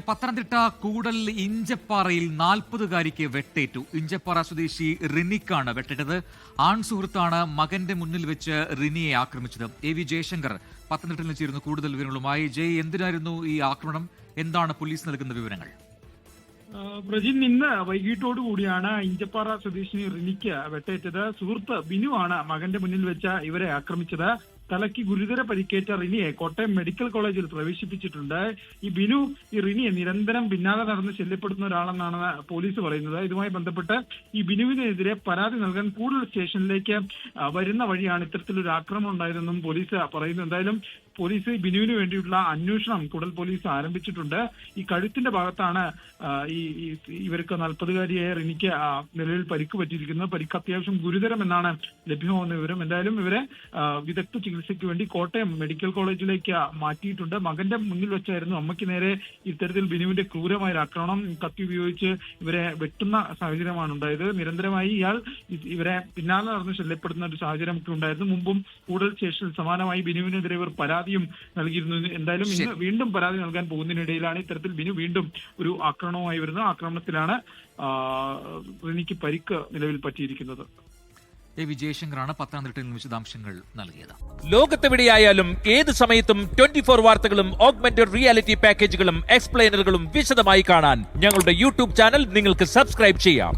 പത്തനംതിട്ട കൂടൽ ഇഞ്ചപ്പാറയിൽ നാൽപ്പതുകാരിക്ക് വെട്ടേറ്റു. ഇഞ്ചപ്പാറ സ്വദേശി റിനിക്കാണ് വെട്ടേറ്റത് ആൺ സുഹൃത്താണ് മകന്റെ മുന്നിൽ വെച്ച് റിനിയെ ആക്രമിച്ചത്. എ വി ജയശങ്കർ പത്തനംതിട്ടയിൽ നിന്ന് ചേരുന്നു കൂടുതൽ വിവരങ്ങളുമായി. ജയ് എന്തിനായിരുന്നു ഈ ആക്രമണം? എന്താണ് പോലീസ് നൽകുന്ന വിവരങ്ങൾ? പ്രജിൻ ഇന്ന് വൈകിട്ടോടു കൂടിയാണ് ഇഞ്ചപ്പാറ സ്വദേശിനി റിനിക്ക് വെട്ടേറ്റത്. സുഹൃത്ത് ബിനു ആണ് മകന്റെ മുന്നിൽ വെച്ച ഇവരെ ആക്രമിച്ചത്. തലയ്ക്ക് ഗുരുതര പരിക്കേറ്റ റിനിയെ കോട്ടയം മെഡിക്കൽ കോളേജിൽ പ്രവേശിപ്പിച്ചിട്ടുണ്ട്. ഈ ബിനു ഈ റിനിയെ നിരന്തരം പിന്നാലെ നടന്ന് ശല്യപ്പെടുത്തുന്ന ഒരാളെന്നാണ് പോലീസ് പറയുന്നത്. ഇതുമായി ബന്ധപ്പെട്ട് ഈ ബിനുവിനെതിരെ പരാതി നൽകാൻ കൂടുതൽ സ്റ്റേഷനിലേക്ക് വരുന്ന വഴിയാണ് ഇത്തരത്തിലൊരു ആക്രമണം ഉണ്ടായതെന്നും പോലീസ് പറയുന്നു. എന്തായാലും പോലീസ് ബിനുവിന് വേണ്ടിയിട്ടുള്ള അന്വേഷണം കുടൽ പോലീസ് ആരംഭിച്ചിട്ടുണ്ട്. ഈ കഴുത്തിന്റെ ഭാഗത്താണ് ഈ ഇവർക്ക് നാൽപ്പതുകാരിയായ റിനിക്ക് നിലവിൽ പരിക്ക് പറ്റിയിരിക്കുന്നത്. പരിക്ക് അത്യാവശ്യം ഗുരുതരമെന്നാണ് ലഭ്യമാവുന്ന വിവരം. എന്തായാലും ഇവരെ വിദഗ്ധ വിദഗ്ധ ചികിത്സയ്ക്ക് വേണ്ടി കോട്ടയം മെഡിക്കൽ കോളേജിലേക്ക് മാറ്റിയിട്ടുണ്ട്. മകന്റെ മുന്നിൽ വെച്ചായിരുന്നു അമ്മയ്ക്ക് നേരെ ഇത്തരത്തിൽ ബിനുവിന്റെ ക്രൂരമായ ആക്രമണം കത്തി ഉപയോഗിച്ച് ഇവരെ വെട്ടുന്ന സാഹചര്യമാണ് ഉണ്ടായത്. നിരന്തരമായി ഇയാൾ ഇവരെ പിന്നാലെ നടന്ന് ശല്യപ്പെടുന്ന ഒരു സാഹചര്യം ഒക്കെ ഉണ്ടായിരുന്നു. മുമ്പും കൂടുതൽ സ്റ്റേഷനിൽ സമാനമായി ബിനുവിനെതിരെ ഇവർ പരാതിയും നൽകിയിരുന്നു. എന്തായാലും ഇന്ന് വീണ്ടും പരാതി നൽകാൻ പോകുന്നതിനിടയിലാണ് ഇത്തരത്തിൽ ബിനു വീണ്ടും ഒരു ആക്രമണവുമായി വരുന്നത്. ആക്രമണത്തിലാണ് ആ, റിനിക്ക് പരിക്ക് നിലവിൽ പറ്റിയിരിക്കുന്നത്. എ വി ജയശങ്കറാണ് പത്തനംതിട്ടയിൽ നിന്ന് വിശദാംശങ്ങൾ നൽകിയത്. ലോകത്തെവിടെയായാലും ഏത് സമയത്തും ട്വന്റി ഫോർ വാർത്തകളും ഓഗ്മെന്റഡ് റിയാലിറ്റി പാക്കേജുകളും എക്സ്പ്ലെയിനറുകളും വിശദമായി കാണാൻ ഞങ്ങളുടെ യൂട്യൂബ് ചാനൽ നിങ്ങൾക്ക് സബ്സ്ക്രൈബ് ചെയ്യാം.